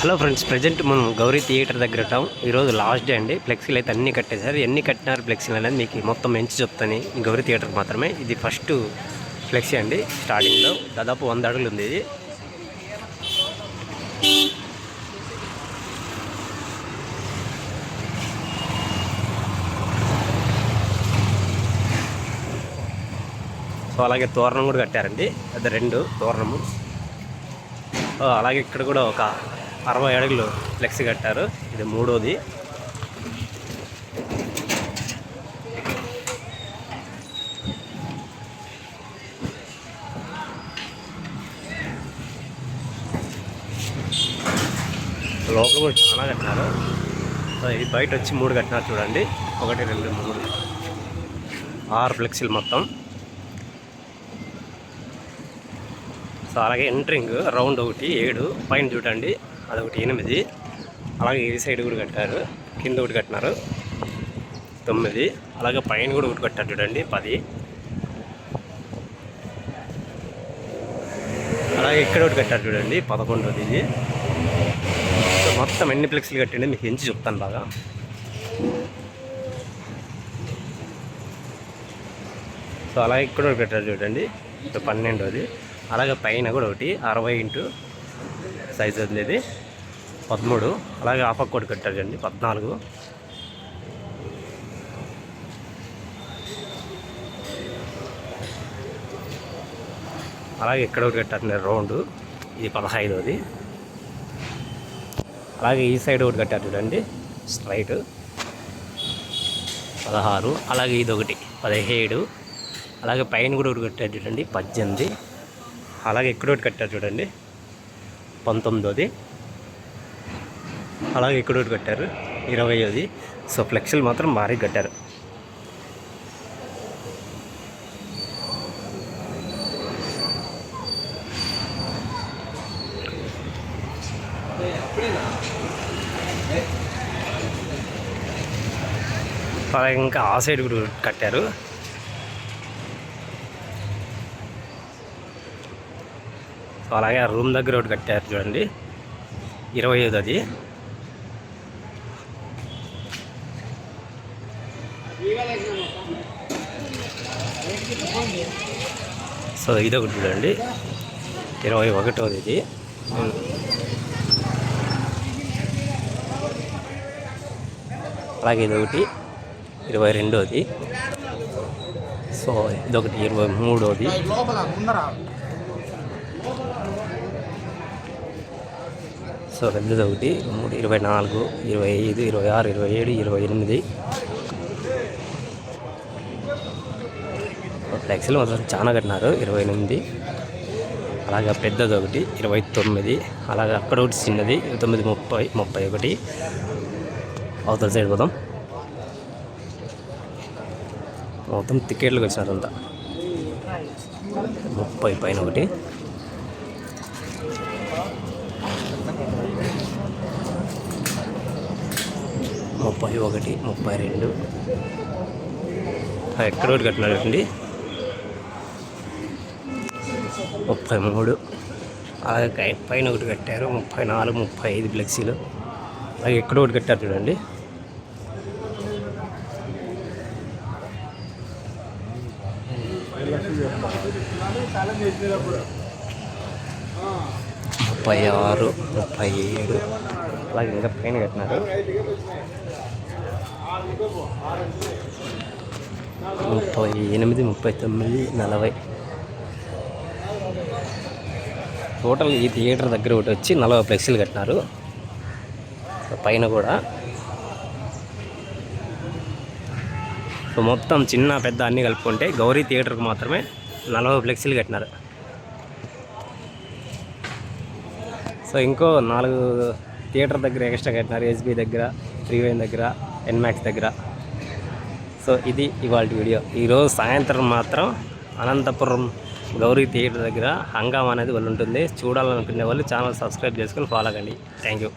Hello friends present మనం Gauri theatre దగ్గర ఉంటాం. ఈరోజు లాస్ట్ డే అండి. ఫ్లెక్సీలు అయితే అన్ని కట్టేశారు. ఎన్ని కట్టినారు ఫ్లెక్సీలు అనేది మీకు మొత్తం ఎంచి చెప్తాను. ఈ గౌరీ థియేటర్ మాత్రమే. ఇది ఫస్ట్ ఫ్లెక్సీ అండి స్టార్టింగ్లో దాదాపు వంద అడుగులు ఉంది ఇది. సో అలాగే తోరణం కూడా కట్టారండి. అది రెండు తోరణము. అలాగే ఇక్కడ కూడా ఒక అరవై అడుగులు ఫ్లెక్స్ కట్టారు. ఇది మూడోది. లోపల కూడా చాలా కట్టినారు. సో ఇది బయట వచ్చి మూడు కట్టినారు చూడండి. ఒకటి రెండు మూడు. ఆరు ఫ్లెక్సీలు మొత్తం. సో అలాగే ఎంట్రింగ్ రౌండ్ ఒకటి ఏడు. పైన చూడండి. అదొకటి ఎనిమిది. అలాగే ఈ సైడ్ కూడా కట్టారు. కింద ఒకటి కట్టినారు. తొమ్మిది. అలాగే పైన కూడా ఒకటి కట్టారు చూడండి పది. అలాగే ఇక్కడ ఒకటి కట్టారు చూడండి పదకొండోది ఇది. మొత్తం ఎన్ని ఫ్లెక్స్లు కట్టండి మీకు ఎంచి చెప్తాను బాగా. సో అలాగే ఇక్కడ ఒకటి కట్టారు చూడండి పన్నెండోది. అలాగే పైన కూడా ఒకటి అరవై ఇంటూ సైజ్ ఉంది ఇది పదమూడు. అలాగే ఆ పక్క ఒకటి కట్టారు పద్నాలుగు. అలాగే ఇక్కడ ఒకటి కట్టారు రౌండ్. ఇది పదహైదోది. అలాగే ఈ సైడ్ ఒకటి కట్టారు చూడండి స్ట్రైట్. పదహారు. అలాగే ఇది ఒకటి పదిహేడు. అలాగే పైన కూడా ఒకటి కట్టారు చూడండి పద్దెనిమిది. అలాగే ఇక్కడ ఒకటి కట్టారు చూడండి పంతొమ్మిదోది. అలాగే ఇక్కడ ఒకటి కట్టారు ఇరవైది సో ఫ్లెక్సీలు మాత్రం భారీ కట్టారు. అలాగే ఇంకా ఆ సైడ్ కూడా కట్టారు. సో అలాగే ఆ రూమ్ దగ్గర ఒకటి కట్టారు చూడండి. ఇరవై ఐదు అది. సో ఇది ఒకటి చూడండి. ఇరవై ఒకటోది ఇది అలాగే ఇది ఒకటి. ఇరవై రెండోది. సో ఇదొకటి ఇరవై మూడోది. సో పెద్దది ఒకటి మూడు ఇరవై నాలుగు ఇరవై ఐదు ఇరవై ఆరు ఇరవై ఏడు ఇరవై ఎనిమిది. ఫ్లెక్సీలు మొత్తం చాలా కట్టినారు ఇరవై ఎనిమిది. అలాగే పెద్దది ఒకటి ఇరవై తొమ్మిది. అలాగే అక్కడ ఒకటి చిన్నది తొమ్మిది ముప్పై ముప్పై ఒకటి. అవతల సైడ్ పోదాం మొత్తం టికెట్లకు వచ్చినారు అంతా. ముప్పై పైన ఒకటి. ముప్పై ఒకటి ముప్పై రెండు. ఎక్కడ ఒకటి కట్టినారు అండి ముప్పై మూడు. అలాగే పైన ఒకటి కట్టారు. ముప్పై నాలుగు ముప్పై ఐదు ఫ్లెక్సీలు. అలాగే ఎక్కడ ఒకటి కట్టారు చూడండి. ముప్పై ఆరు ముప్పై ఏడు. అలాగే ఇంకా పైన కట్టినారు. ముప్పై ఎనిమిది ముప్పై తొమ్మిది నలభై. టోటల్ ఈ థియేటర్ దగ్గర ఒకటి వచ్చి నలభై ఫ్లెక్సీలు కట్టినారు. పైన కూడా. సో మొత్తం చిన్న పెద్ద అన్నీ కలుపుకుంటే గౌరీ థియేటర్కి మాత్రమే నలభై ఫ్లెక్సీలు కట్టినారు. సో ఇంకో నాలుగు థియేటర్ దగ్గర ఎక్స్ట్రా కట్టినారు. ఎస్బీ దగ్గర త్రీవైన్ దగ్గర. ఎన్మాక్స్ దగ్గర. సో ఇది ఇవాళ వీడియో. ఈరోజు సాయంత్రం మాత్రం అనంతపురం గౌరీ థియేటర్ దగ్గర హంగామా అనేది వాళ్ళు ఉంటుంది. చూడాలనుకునే వాళ్ళు ఛానల్ సబ్స్క్రైబ్ చేసుకొని ఫాలో కండి. Thank you